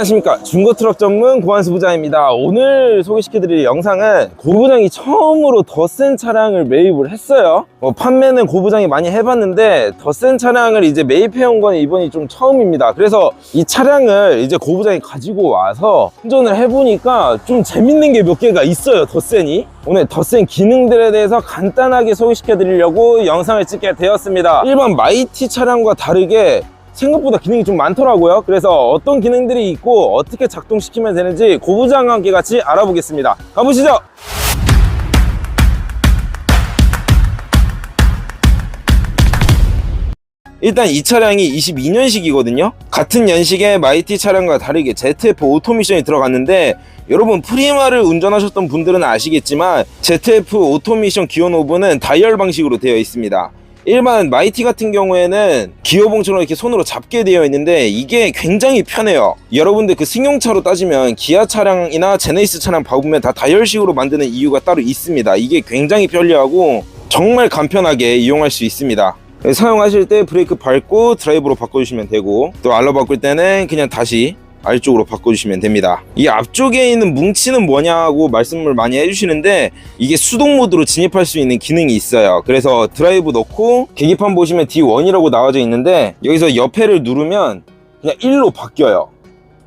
안녕하십니까. 중고트럭 전문 고한수 부장입니다. 오늘 소개시켜드릴 영상은 고부장이 처음으로 더 센 차량을 매입을 했어요. 뭐 판매는 고부장이 많이 해봤는데 더 센 차량을 이제 매입해온 건 이번이 좀 처음입니다. 그래서 이 차량을 이제 고부장이 가지고 와서 운전을 해보니까 좀 재밌는 게 몇 개가 있어요 더 센이. 오늘 더 센 기능들에 대해서 간단하게 소개시켜 드리려고 영상을 찍게 되었습니다. 일반 마이티 차량과 다르게 생각보다 기능이 좀 많더라고요. 그래서 어떤 기능들이 있고 어떻게 작동시키면 되는지 고부장과 함께 같이 알아보겠습니다. 가보시죠! 일단 이 차량이 22년식이거든요. 같은 연식의 마이티 차량과 다르게 ZF 오토미션이 들어갔는데 여러분 프리마를 운전하셨던 분들은 아시겠지만 ZF 오토미션 기어 노브는 다이얼 방식으로 되어 있습니다 일반 마이티 같은 경우에는 기어봉처럼 이렇게 손으로 잡게 되어 있는데 이게 굉장히 편해요. 여러분들 그 승용차로 따지면 기아 차량이나 제네시스 차량 봐보면 다 다이얼식으로 만드는 이유가 따로 있습니다. 이게 굉장히 편리하고 정말 간편하게 이용할 수 있습니다. 사용하실 때 브레이크 밟고 드라이브로 바꿔주시면 되고 또 알로 바꿀 때는 그냥 다시 R쪽으로 바꿔주시면 됩니다. 이 앞쪽에 있는 뭉치는 뭐냐고 말씀을 많이 해주시는데 이게 수동 모드로 진입할 수 있는 기능이 있어요. 그래서 드라이브 넣고 계기판 보시면 D1이라고 나와져 있는데 여기서 옆에를 누르면 그냥 1로 바뀌어요.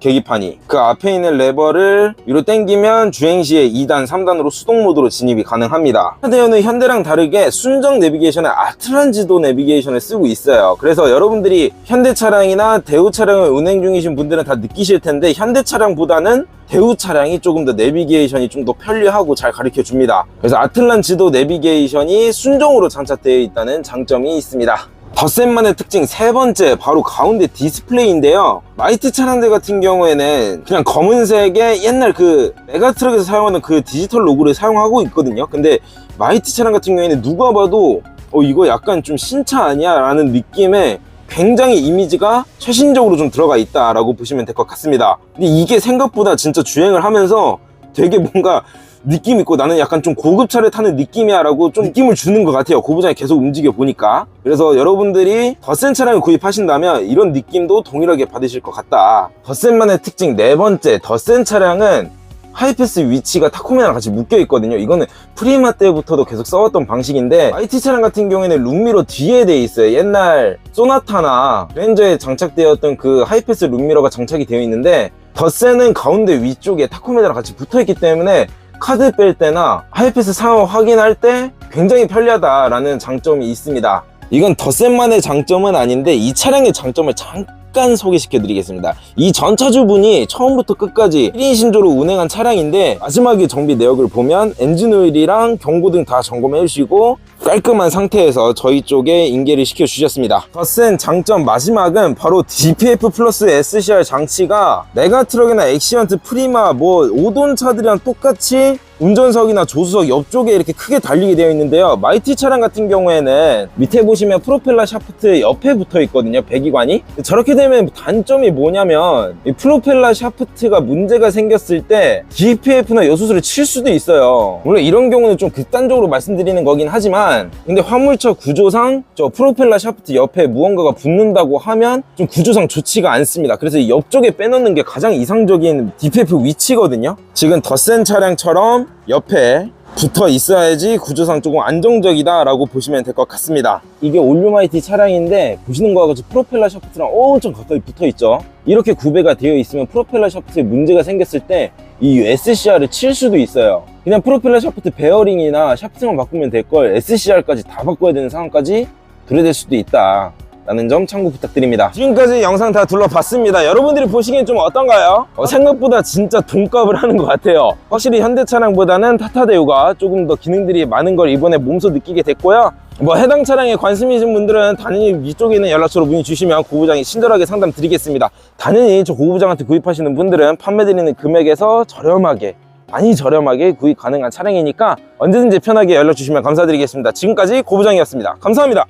계기판이 그 앞에 있는 레버를 위로 당기면 주행 시에 2단, 3단으로 수동 모드로 진입이 가능합니다. 현대는 현대랑 다르게 순정 내비게이션에 아틀란 지도 내비게이션을 쓰고 있어요. 그래서 여러분들이 현대 차량이나 대우 차량을 운행 중이신 분들은 다 느끼실 텐데 현대 차량보다는 대우 차량이 조금 더 내비게이션이 좀 더 편리하고 잘 가르쳐 줍니다. 그래서 아틀란 지도 내비게이션이 순정으로 장착되어 있다는 장점이 있습니다. 덧셈만의 특징 세 번째 바로 가운데 디스플레이인데요. 마이트 차량들 같은 경우에는 그냥 검은색의 옛날 그 메가트럭에서 사용하는 그 디지털 로고를 사용하고 있거든요. 근데 마이트 차량 같은 경우에는 누가 봐도 어 이거 약간 좀 신차 아니야 라는 느낌의 굉장히 이미지가 최신적으로 좀 들어가 있다라고 보시면 될 것 같습니다. 근데 이게 생각보다 진짜 주행을 하면서 되게 뭔가 느낌 있고 나는 약간 좀 고급 차를 타는 느낌이야 라고 좀 느낌을 주는 것 같아요. 고부장이 계속 움직여 보니까. 그래서 여러분들이 더 센 차량을 구입하신다면 이런 느낌도 동일하게 받으실 것 같다. 더 센만의 특징 네 번째 더 센 차량은 하이패스 위치가 타코메랑 같이 묶여 있거든요. 이거는 프리마 때부터도 계속 써왔던 방식인데 IT 차량 같은 경우에는 룸미러 뒤에 돼 있어요. 옛날 소나타나 렌저에 장착되었던 그 하이패스 룸미러가 장착이 되어 있는데 더 센은 가운데 위쪽에 타코메랑 같이 붙어 있기 때문에 카드 뺄 때나 하이패스 상황 확인할 때 굉장히 편리하다라는 장점이 있습니다. 이건 더센만의 장점은 아닌데 이 차량의 장점을 잠깐 소개시켜 드리겠습니다. 이 전차주분이 처음부터 끝까지 1인 신조로 운행한 차량인데 마지막에 정비 내역을 보면 엔진 오일이랑 경고등 다 점검해 주시고 깔끔한 상태에서 저희 쪽에 인계를 시켜 주셨습니다. 더센 장점 마지막은 바로 DPF 플러스 SCR 장치가 메가트럭이나 엑시언트 프리마 뭐 5돈 차들이랑 똑같이 운전석이나 조수석 옆쪽에 이렇게 크게 달리게 되어 있는데요. 마이티 차량 같은 경우에는 밑에 보시면 프로펠러 샤프트 옆에 붙어 있거든요. 배기관이. 저렇게 되면 단점이 뭐냐면 이 프로펠러 샤프트가 문제가 생겼을 때 DPF나 여수수를 칠 수도 있어요. 물론 이런 경우는 좀 극단적으로 말씀드리는 거긴 하지만 근데 화물차 구조상 저 프로펠러 샤프트 옆에 무언가가 붙는다고 하면 좀 구조상 좋지가 않습니다. 그래서 이 옆쪽에 빼놓는 게 가장 이상적인 DPF 위치거든요. 지금 더센 차량처럼 옆에 붙어 있어야지 구조상 조금 안정적이다 라고 보시면 될 것 같습니다. 이게 올류마이티 차량인데 보시는 거와 같이 프로펠러 샤프트랑 엄청 가까이 붙어 있죠? 이렇게 구배가 되어 있으면 프로펠러 샤프트에 문제가 생겼을 때 이 SCR을 칠 수도 있어요. 그냥 프로펠러 샤프트 베어링이나 샤프트만 바꾸면 될 걸 SCR까지 다 바꿔야 되는 상황까지 도래될 수도 있다 라는 점 참고 부탁드립니다. 지금까지 영상 다 둘러봤습니다. 여러분들이 보시기엔 좀 어떤가요? 어, 생각보다 진짜 돈값을 하는 것 같아요. 확실히 현대 차량보다는 타타대우가 조금 더 기능들이 많은 걸 이번에 몸소 느끼게 됐고요. 뭐 해당 차량에 관심이 있는 분들은 당연히 위쪽에 있는 연락처로 문의 주시면 고부장이 친절하게 상담 드리겠습니다. 당연히 저 고부장한테 구입하시는 분들은 판매드리는 금액에서 저렴하게 많이 저렴하게 구입 가능한 차량이니까 언제든지 편하게 연락 주시면 감사드리겠습니다. 지금까지 고부장이었습니다. 감사합니다